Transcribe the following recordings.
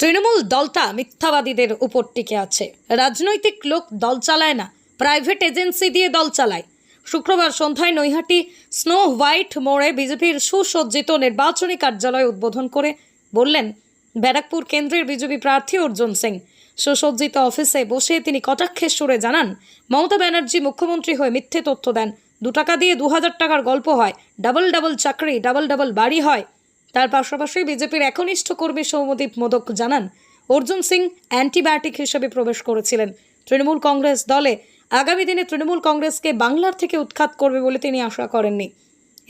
তৃণমূল দলটা মিথ্যাবাদীদের উপর টিকে আছে। রাজনৈতিক লোক দল চালায় না, প্রাইভেট এজেন্সি দিয়ে দল চালায়। শুক্রবার সন্ধ্যায় নৈহাটি স্নো হোয়াইট মোড়ে বিজেপির সুসজ্জিত নির্বাচনী কার্যালয় উদ্বোধন করে বললেন, ব্যারাকপুর কেন্দ্রের বিজেপি প্রার্থী অর্জুন সিং। সুসজ্জিত অফিসে বসে তিনি কটাক্ষের সুরে জানান, মমতা ব্যানার্জি মুখ্যমন্ত্রী হয়ে মিথ্যে তথ্য দেন। দু টাকা দিয়ে দু হাজার টাকার গল্প হয়। ডাবল ডাবল চাকরি, ডাবল ডাবল বাড়ি হয়। তার পাশাপাশি বিজেপির একনিষ্ঠ কর্মী সৌমদীপ মোদক জানান, অর্জুন সিং অ্যান্টিবায়োটিক হিসেবে প্রবেশ করেছিলেন। তৃণমূল কংগ্রেস দলে আগামী দিনে তৃণমূল কংগ্রেসকে বাংলার থেকে উৎখাত করবে বলে তিনি আশা করেননি।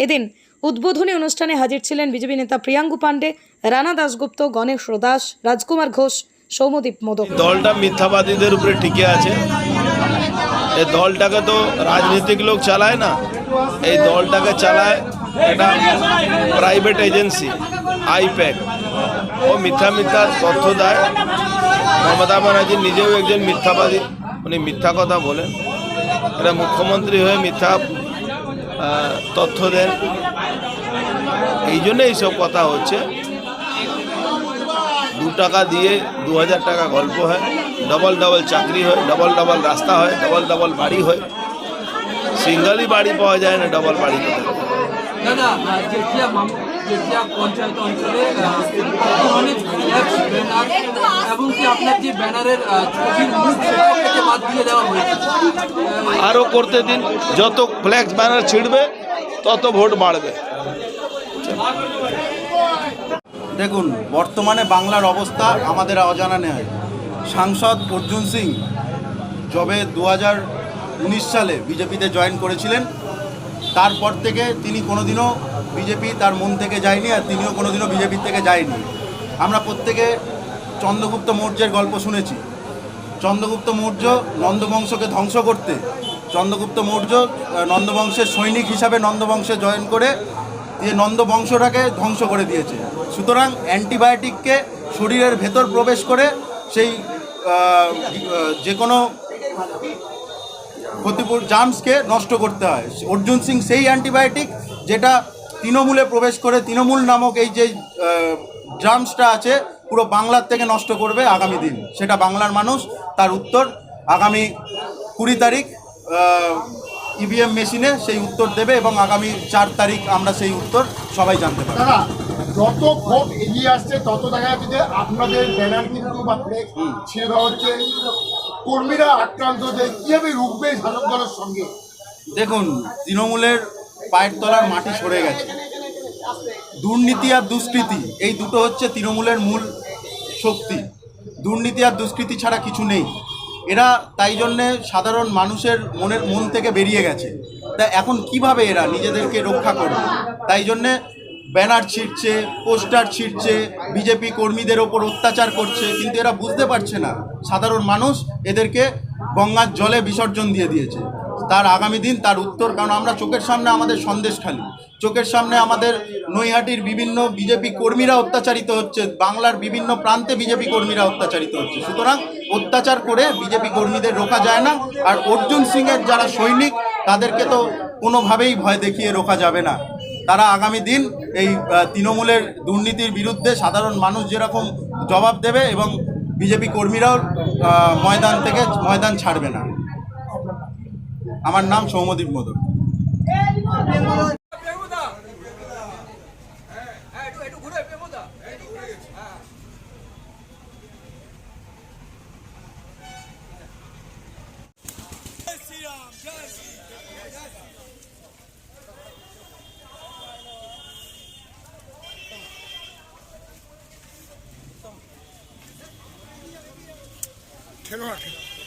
এদিন উদ্বোধনী অনুষ্ঠানে হাজির ছিলেন বিজেপি নেতা প্রিয়াঙ্গু পাণ্ডে, রানা দাশগুপ্ত, গণেশ দাস রাজকুমার ঘোষ সৌমদীপ মোদক। দলটা মিথ্যাবাদীদের উপরে টিকে আছে। এই দলটাকে তো রাজনীতিক লোক চালায় না। এই দলটাকে চালায় একটা প্রাইভেট এজেন্সি আইপ্যাক ও মিথ্যা মিথ্যা তথ্য দেয়। মমতা ব্যানার্জি নিজেও একজন মিথ্যাবাদী। উনি মিথ্যা কথা বলেন। এটা মুখ্যমন্ত্রী হয়ে মিথ্যা তথ্য দেন। এই জন্য এইসব কথা হচ্ছে। দু টাকা দিয়ে দু হাজার টাকা গল্প হয়। ডবল ডবল চাকরি হয় ডবল ডবল রাস্তা হয় ডবল ডবল বাড়ি হয়। সিঙ্গলই বাড়ি পাওয়া যায় না ডবল বাড়ি কোথায় দাদা আহ, জেঠিয়া মাম- জেঠিয়া পঞ্চায়েত অঞ্চলে অনেক ব্যানার এবং কি আপনার যে ব্যানারের ছবির মুখ বাদ দিয়ে দেওয়া হয়েছে। আরও করতে দিন যত ফ্ল্যাক্স ব্যানার ছিঁড়বে তত ভোট বাড়বে। দেখুন বর্তমানে বাংলার অবস্থা আমাদের অজানা নেয় সাংসদ অর্জুন সিং যবে দু উনিশ সালে বিজেপিতে জয়েন করেছিলেন তারপর থেকে তিনি কোনোদিনও বিজেপি তার মন থেকে যায়নি আর তিনিও কোনোদিনও বিজেপির থেকে যায়নি। আমরা প্রত্যেকে চন্দ্রগুপ্ত মৌর্যের গল্প শুনেছি। চন্দ্রগুপ্ত মৌর্য নন্দবংশকে ধ্বংস করতে, চন্দ্রগুপ্ত মৌর্য নন্দবংশের সৈনিক হিসাবে নন্দবংশে জয়েন করে দিয়ে নন্দবংশটাকে ধ্বংস করে দিয়েছে। সুতরাং অ্যান্টিবায়োটিককে শরীরের ভেতর প্রবেশ করে সেই যে কোনো ক্ষতিপুর জার্মসকে নষ্ট করতে হয়। অর্জুন সিং সেই অ্যান্টিবায়োটিক যেটা তৃণমূলে প্রবেশ করে তৃণমূল নামক এই যে জার্মসটা আছে পুরো বাংলার থেকে নষ্ট করবে আগামী দিন। সেটা বাংলার মানুষ তার উত্তর আগামী কুড়ি তারিখ ইভিএম মেশিনে সেই উত্তর দেবে এবং আগামী চার তারিখ আমরা সেই উত্তর সবাই জানতে পারব। দাদা যত ভোট এগিয়ে আসছে তত দেখা যাচ্ছে যে আপনাদের ব্যানার কিন্তু বা ছেড়ে দেওয়া হচ্ছে। কর্মীরা আক্রান্ত যে কীভাবে রুখবে শাসক দলের সঙ্গে? দেখুন, তৃণমূলের পায়ের তলার মাটি সরে গেছে। দুর্নীতি আর দুষ্কৃতি, এই দুটো হচ্ছে তৃণমূলের মূল শক্তি। দুর্নীতি আর দুষ্কৃতি ছাড়া কিছু নেই। এরা তাই জন্যে সাধারণ মানুষের মনের মন থেকে বেরিয়ে গেছে। তা এখন কীভাবে এরা নিজেদেরকে রক্ষা করবে তাই জন্যে ব্যানার ছিঁড়ছে, পোস্টার ছিঁড়ছে, বিজেপি কর্মীদের ওপর অত্যাচার করছে, কিন্তু এরা বুঝতে পারছে না। সাধারণ মানুষ এদেরকে গঙ্গার জলে বিসর্জন দিয়ে দিয়েছে। তার আগামী দিন তার উত্তর, কারণ আমরা চোখের সামনে আমাদের সন্দেশ খালি। চোখের সামনে আমাদের নৈহাটির বিভিন্ন বিজেপি কর্মীরা অত্যাচারিত হচ্ছে, বাংলার বিভিন্ন প্রান্তে বিজেপি কর্মীরা অত্যাচারিত হচ্ছে। সুতরাং অত্যাচার করে বিজেপি কর্মীদের রোকা যায় না, আর অর্জুন সিংয়ের যারা সৈনিক, তাদেরকে তো কোনোভাবেই ভয় দেখিয়ে রোকা যাবে না। তারা আগামী দিন এই তৃণমূলের দুর্নীতির বিরুদ্ধে সাধারণ মানুষ যেরকম জবাব দেবে এবং বিজেপি কর্মীরাও ময়দান থেকে ময়দান ছাড়বে না। আমার নাম সৌমদীপ মোদক ってるわ。